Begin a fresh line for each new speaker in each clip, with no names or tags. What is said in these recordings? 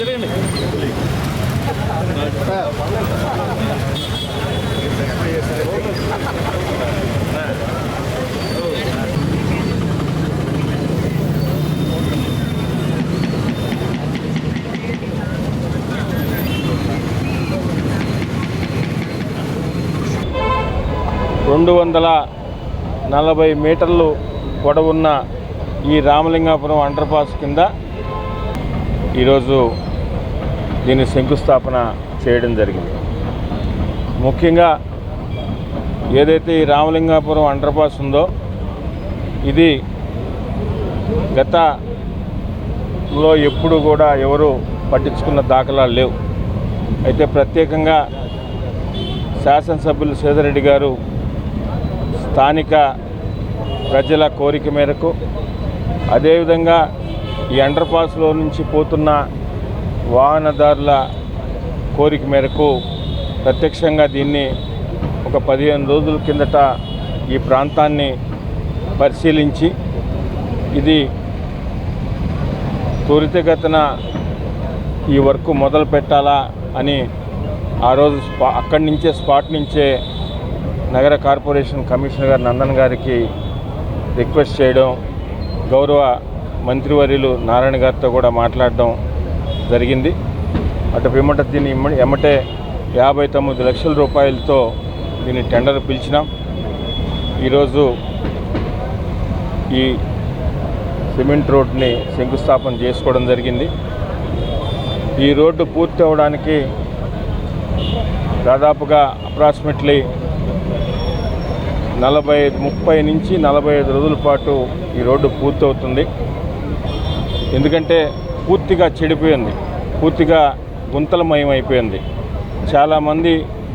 తిరగండి రెండు వందల నలభై మీటర్లు పొడవున్న ఈ రామలింగాపురం అండర్పాస్ కింద ఈరోజు దీన్ని శంకుస్థాపన చేయడం జరిగింది. ముఖ్యంగా ఏదైతే ఈ రామలింగాపురం అండర్పాస్ ఉందో ఇది గతంలో ఎప్పుడు కూడా ఎవరు పట్టించుకున్న దాఖలాలు లేవు. అయితే ప్రత్యేకంగా శాసనసభ్యులు సేదరెడ్డి గారు స్థానిక ప్రజల కోరిక మేరకు అదేవిధంగా ఈ అండర్పాస్లో నుంచి పోతున్న వాహనదారుల కోరిక మేరకు ప్రత్యక్షంగా దీన్ని ఒక పదిహేను రోజుల కిందట ఈ ప్రాంతాన్ని పరిశీలించి ఇది త్వరితగతిన ఈ వర్క్ మొదలు పెట్టాలా అని ఆ రోజు స్పా అక్కడి నుంచే స్పాట్ నుంచే నగర కార్పొరేషన్ కమిషనర్ గారు నందన్ గారికి రిక్వెస్ట్ చేయడం గౌరవ మంత్రివర్యులు నారాయణ గారితో కూడా మాట్లాడడం జరిగింది. అటు పిమ్మట దీన్ని ఎమ్మటే యాభై తొమ్మిది లక్షల రూపాయలతో దీన్ని టెండర్ పిలిచినాం. ఈరోజు ఈ సిమెంట్ రోడ్ని శంకుస్థాపన చేసుకోవడం జరిగింది. ఈ రోడ్డు పూర్తి అవ్వడానికి దాదాపుగా అప్రాక్సిమేట్లీ నలభై ఐదు ముప్పై నుంచి నలభై ఐదు రోజుల పాటు ఈ రోడ్డు పూర్తవుతుంది. ఎందుకంటే పూర్తిగా చెడిపోయింది. పూర్తిగా గుంతలమయం అయిపోయింది చాలామంది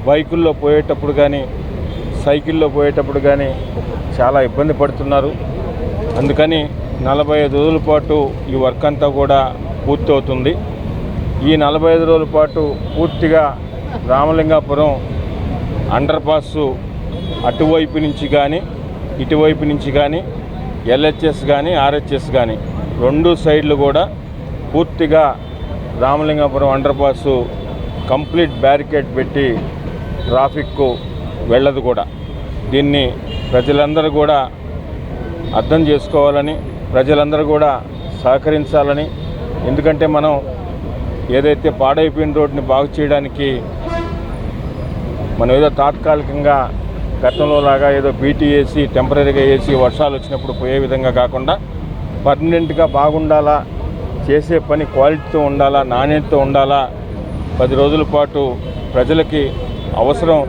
బైకుల్లో పోయేటప్పుడు కానీ సైకిల్లో పోయేటప్పుడు కానీ చాలా ఇబ్బంది పడుతున్నారు. అందుకని నలభై ఐదు రోజుల పాటు ఈ వర్క్ అంతా కూడా పూర్తవుతుంది. ఈ నలభై ఐదు రోజుల పాటు పూర్తిగా రామలింగాపురం అండర్ పాస్ అటువైపు నుంచి కానీ ఇటువైపు నుంచి కానీ ఎల్హెచ్ఎస్ కానీ ఆర్హెచ్ఎస్ కానీ రెండు సైడ్లు కూడా పూర్తిగా Ramalingapuram under pass complete barricade పెట్టి ట్రాఫిక్కు వెళ్ళదు కూడా. దీన్ని ప్రజలందరూ కూడా అర్థం చేసుకోవాలని ప్రజలందరూ కూడా సహకరించాలని. ఎందుకంటే మనం ఏదైతే పాడైపోయిన రోడ్ని బాగు చేయడానికి మనం ఏదో తాత్కాలికంగా గతంలో లాగా ఏదో బీటీ వేసి టెంపరీగా వేసి వర్షాలు వచ్చినప్పుడు పోయే విధంగా కాకుండా పర్మనెంట్గా బాగుండాలా చేసే పని క్వాలిటీతో ఉండాలా నాణ్యతతో ఉండాలా పది రోజుల పాటు ప్రజలకి అవసరం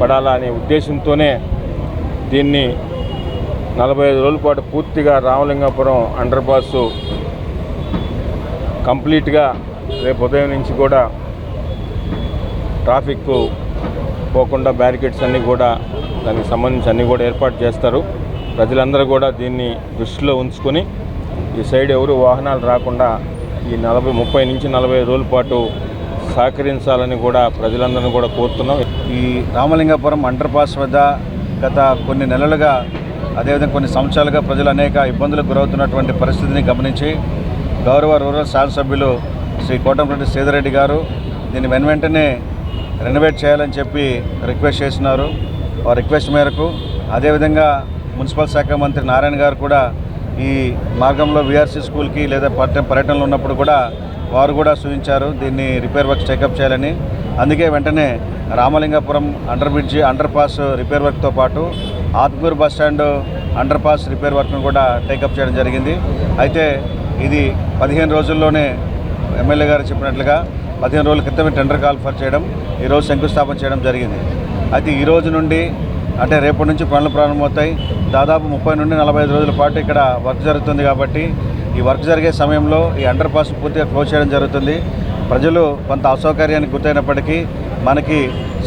పడాలా అనే ఉద్దేశంతోనే దీన్ని నలభై ఐదు రోజుల పాటు పూర్తిగా రామలింగాపురం అండర్ పాస్ కంప్లీట్గా రేపు ఉదయం నుంచి కూడా ట్రాఫిక్ పోకుండా బ్యారికేడ్స్ అన్నీ కూడా దానికి సంబంధించి అన్నీ కూడా ఏర్పాటు చేస్తారు. ప్రజలందరూ కూడా దీన్ని దృష్టిలో ఉంచుకొని ఈ సైడ్ ఎవరు వాహనాలు రాకుండా ఈ నలభై ముప్పై నుంచి నలభై రోజుల పాటు సహకరించాలని కూడా ప్రజలందరినీ కూడా కోరుతున్నాం.
ఈ రామలింగపురం అండర్ పాస్ వద్ద గత కొన్ని నెలలుగా అదేవిధంగా కొన్ని సంవత్సరాలుగా ప్రజలు అనేక ఇబ్బందులకు గురవుతున్నటువంటి పరిస్థితిని గమనించి గౌరవ రూరల్ శాసనసభ్యులు శ్రీ కోటంరెడ్డి సేదరెడ్డి గారు దీన్ని వెను వెంటనే రెనోవేట్ చేయాలని చెప్పి రిక్వెస్ట్ చేస్తున్నారు. ఆ రిక్వెస్ట్ మేరకు అదేవిధంగా మున్సిపల్ శాఖ మంత్రి నారాయణ గారు కూడా ఈ మార్గంలో విఆర్సీ స్కూల్కి లేదా పర్యటన పర్యటనలో ఉన్నప్పుడు కూడా వారు కూడా సూచించారు దీన్ని రిపేర్ వర్క్ చెకప్ చేయాలని. అందుకే వెంటనే Ramalingapuram under bridge under pass repair వర్క్తో పాటు Athmur bus stand under pass repair వర్క్ను కూడా టేకప్ చేయడం జరిగింది. అయితే ఇది పదిహేను రోజుల్లోనే ఎమ్మెల్యే గారు చెప్పినట్లుగా పదిహేను రోజుల క్రితమే టెండర్ కాల్ఫర్ చేయడం ఈరోజు శంకుస్థాపన చేయడం జరిగింది. అయితే ఈ రోజు నుండి అంటే రేపటి నుంచి పనులు ప్రారంభమవుతాయి. దాదాపు ముప్పై నుండి నలభై ఐదు రోజుల పాటు ఇక్కడ వర్క్ జరుగుతుంది కాబట్టి ఈ వర్క్ జరిగే సమయంలో ఈ అండర్ పాస్ పూర్తిగా క్లోజ్ చేయడం జరుగుతుంది. ప్రజలు కొంత అసౌకర్యానికి గురైనప్పటికీ మనకి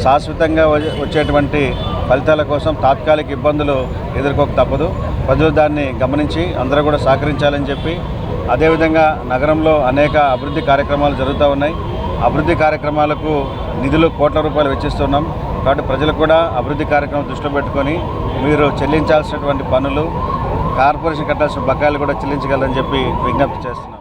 శాశ్వతంగా వచ్చేటువంటి ఫలితాల కోసం తాత్కాలిక ఇబ్బందులు ఎదుర్కోక తప్పదు. ప్రజలు దాన్ని గమనించి అందరూ కూడా సహకరించాలని చెప్పి అదేవిధంగా నగరంలో అనేక అభివృద్ధి కార్యక్రమాలు జరుగుతూ ఉన్నాయి. అభివృద్ధి కార్యక్రమాలకు నిధులు కోట్ల రూపాయలు వెచ్చిస్తున్నాం. కాబట్టి ప్రజలు కూడా అభివృద్ధి కార్యక్రమం దృష్టిలో పెట్టుకొని మీరు చెల్లించాల్సినటువంటి పనులు కార్పొరేషన్ కట్టాల్సిన బకాయిలు కూడా చెల్లించగలరని చెప్పి విజ్ఞప్తి చేస్తున్నాం.